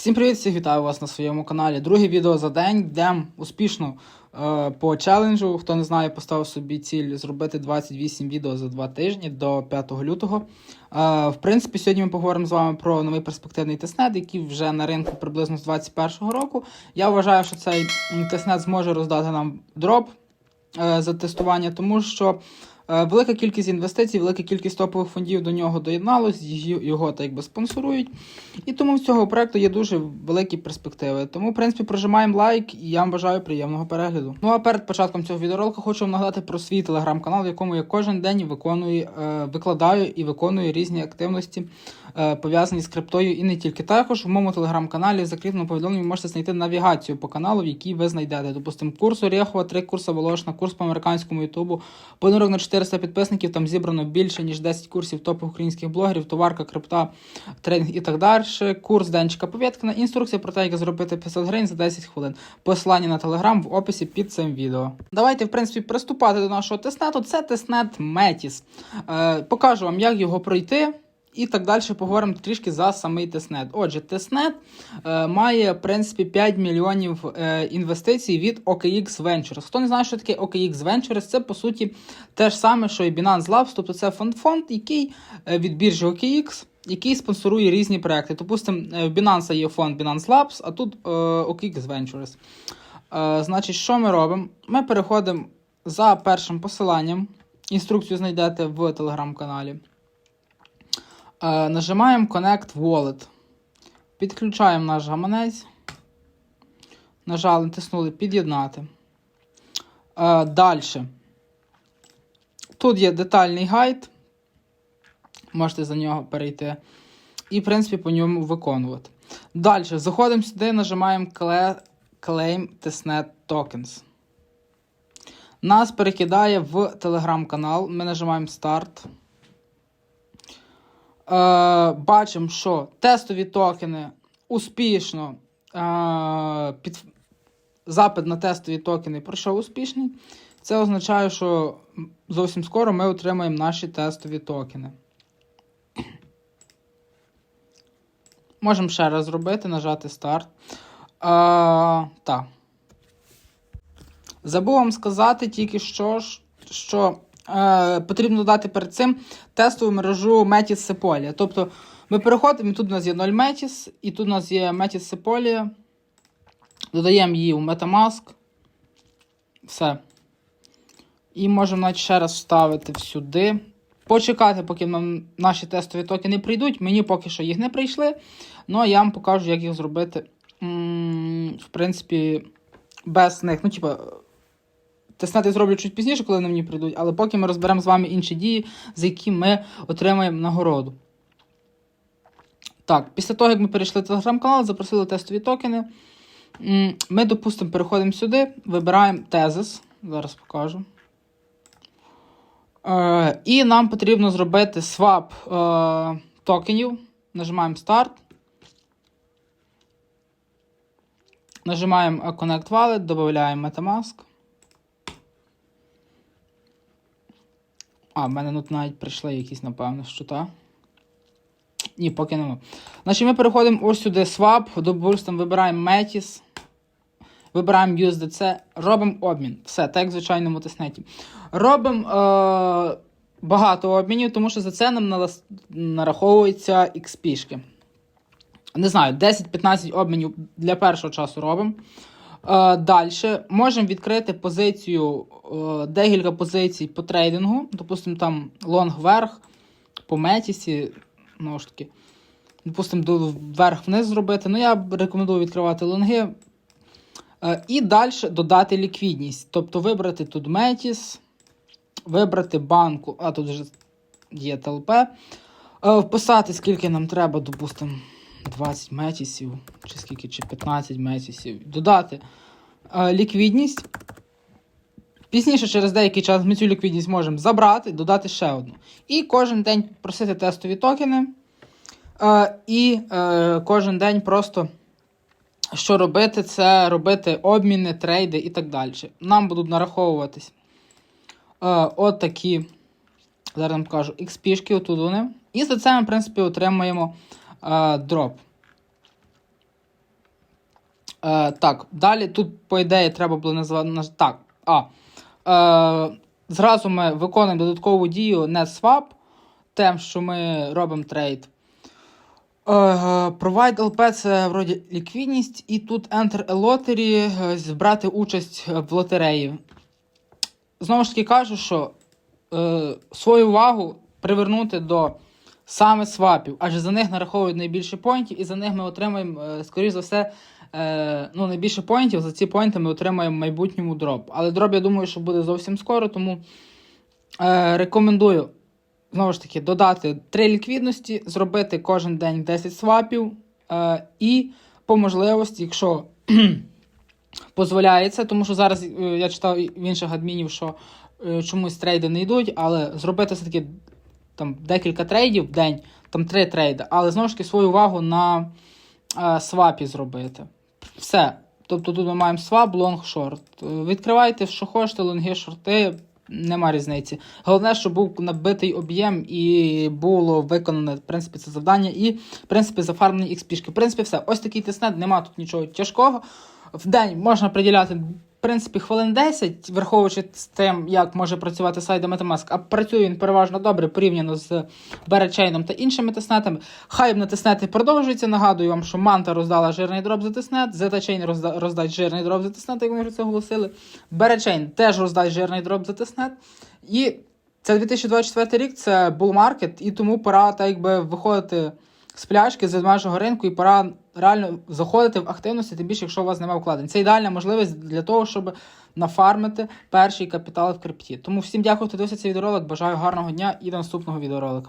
Всім привіт, всіх вітаю вас на своєму каналі. Друге відео за день. Йдемо успішно е, по челенджу. Хто не знає, поставив собі ціль зробити 28 відео за 2 тижні до 5 лютого. Е, в принципі, сьогодні ми поговоримо з вами про новий перспективний тестнет, який вже на ринку приблизно з 2021 року. Я вважаю, що цей тестнет зможе роздати нам дроп е, за тестування, тому що. Е, Велика кількість інвестицій, велика кількість топових фондів до нього доєдналось, його так якби спонсорують. І тому з цього проекту є дуже великі перспективи. Тому, в принципі, прожимаємо лайк і я вам бажаю приємного перегляду. Ну а перед початком цього відеоролика хочу вам нагадати про свій телеграм-канал, в якому я кожен день виконую, е, викладаю і виконую різні активності, е, пов'язані з криптою і не тільки. Також в моєму телеграм-каналі в закріпленому повідомленні можете знайти навігацію по каналу, в якій ви знайдете. Допустимо, курс Орєхова, три курси Волошна, курс по американському Ютубу, подарунок на 400 підписників. Там зібрано більше ніж 10 курсів топ українських блогерів, товарка, крипта, тренінг і так далі. Курс Денчика Повєткіна, інструкція про те, як зробити 500 гривень за 10 хвилин. Посилання на телеграм в описі під цим відео. Давайте, в принципі, приступати до нашого тестнету. Це тестнет Метіс. Е, покажу вам, як його пройти. І так далі поговоримо трішки за самий тестнет. Отже, тестнет е, має в принципі 5 мільйонів е, інвестицій від OKX Ventures. Хто не знає, що таке OKX Ventures, це по суті те ж саме, що і Binance Labs, тобто це фонд-фонд, який е, від біржі OKX, який спонсорує різні проекти. Допустимо, е, в Binance є фонд Binance Labs, а тут е, OKX Ventures. Е, значить, що ми робимо? Ми переходимо за першим посиланням. Інструкцію знайдете в телеграм-каналі. Е, нажимаємо Connect Wallet. Підключаємо наш гаманець. Нажали, натиснули Під'єднати. Е, Далі. Тут є детальний гайд. Можете за нього перейти. І, в принципі, по ньому виконувати. Далі. Заходимо сюди, нажимаємо Claim Testnet Tokens. Нас перекидає в телеграм-канал. Ми нажимаємо Старт. Е, бачимо, що тестові токени успішно. Е, під... Запит на тестові токени пройшов успішний. Це означає, що зовсім скоро ми отримаємо наші тестові токени. Можемо ще раз зробити, нажати старт. Е, так. Забув вам сказати тільки що, що потрібно додати перед цим тестову мережу Metis Sepolia. Тобто ми переходимо, і тут у нас є 0 Metis, і тут у нас є Metis Sepolia. Додаємо її у Metamask. Все. І можемо навіть ще раз вставити сюди. Почекати, поки нам наші тестові токени прийдуть. Мені поки що їх не прийшли. Ну, я вам покажу, як їх зробити. В принципі, без них. Ну, типа, Тестнети зроблю чуть пізніше, коли вони мені прийдуть, але поки ми розберемо з вами інші дії, за які ми отримаємо нагороду. Так, після того, як ми перейшли в телеграм-канал, запросили тестові токени. Ми, допустимо, переходимо сюди, вибираємо тезис. Зараз покажу. Е, і нам потрібно зробити свап е, токенів. Нажимаємо Start. Нажимаємо Connect Wallet, додаємо Metamask. А, в мене тут навіть прийшли якісь, напевно, що та. Ні, поки нема. Значить, ми переходимо ось сюди swap, допустимо, вибираємо Metis, вибираємо USDC, робимо обмін. Все, так як в звичайному тиснеті. Робимо е- багато обмінів, тому що за це нам налас- нараховуються XP-шки. Не знаю, 10-15 обмінів для першого часу робимо. Е, Далі можемо відкрити позицію, е, декілька позицій по трейдингу. Допустимо, там лонг вверх, по метісі, знову ж таки. Допустимо, вверх-вниз зробити. Ну, я рекомендую відкривати лонги. Е, І далі додати ліквідність. Тобто вибрати тут метіс, вибрати банку, а тут вже є ТЛП. Вписати, скільки нам треба, допустимо. 20 метісів, чи скільки, чи 15 метісів. Додати е, ліквідність. Пізніше, через деякий час, ми цю ліквідність можемо забрати, додати ще одну. І кожен день просити тестові токени. Е, і е, кожен день просто що робити, це робити обміни, трейди і так далі. Нам будуть нараховуватись е, от такі, зараз вам покажу, XP-шки, отут вони. І за це ми, в принципі, отримуємо дроп. Е, так, далі тут, по ідеї, треба було назвати. Так. А. Е, зразу ми виконуємо додаткову дію NetSwap, тим, що ми робимо трейд. Е, Provide LP це вроді ліквідність, і тут Enter a Lottery, збрати участь в лотереї. Знову ж таки кажу, що е, свою увагу привернути до саме свапів, адже за них нараховують найбільше поінтів, і за них ми отримаємо, е, скоріш за все, е, ну, найбільше поінтів. За ці поінти ми отримаємо в майбутньому дроп. Але дроп, я думаю, що буде зовсім скоро, тому е, рекомендую. Знову ж таки, додати 3 ліквідності, зробити кожен день 10 свапів, і по можливості, якщо дозволяється, тому що зараз я читав в інших адмінів, що чомусь трейди не йдуть, але зробити все-таки там декілька трейдів в день, там три трейди, але знову ж таки свою увагу на е, свапі зробити. Все. Тобто тут ми маємо свап, лонг, шорт. Е, Відкривайте, що хочете, лонги, шорти, нема різниці. Головне, щоб був набитий об'єм і було виконане, в принципі, це завдання, і, в принципі, зафармлені XP. В принципі, все. Ось такий тиснет, нема тут нічого тяжкого. В день можна приділяти, в принципі, хвилин 10, враховуючи з тим, як може працювати сайт Metamask, а працює він переважно добре порівняно з Беречейном та іншими тиснетами. Хайп на тиснети продовжується. Нагадую вам, що Манта роздала жирний дроп за тиснет, Zeta розда... роздасть жирний дроп за тиснет, як вони вже це оголосили. Беречейн теж роздасть жирний дроп за тиснет. І це 2024 рік, це market, і тому пора так якби виходити з пляшки з ведмежого ринку, і пора реально заходити в активності, тим більше, якщо у вас немає вкладень. Це ідеальна можливість для того, щоб нафармити перший капітал в крипті. Тому всім дякую, хто дивився цей відеоролик. Бажаю гарного дня і до наступного відеоролика.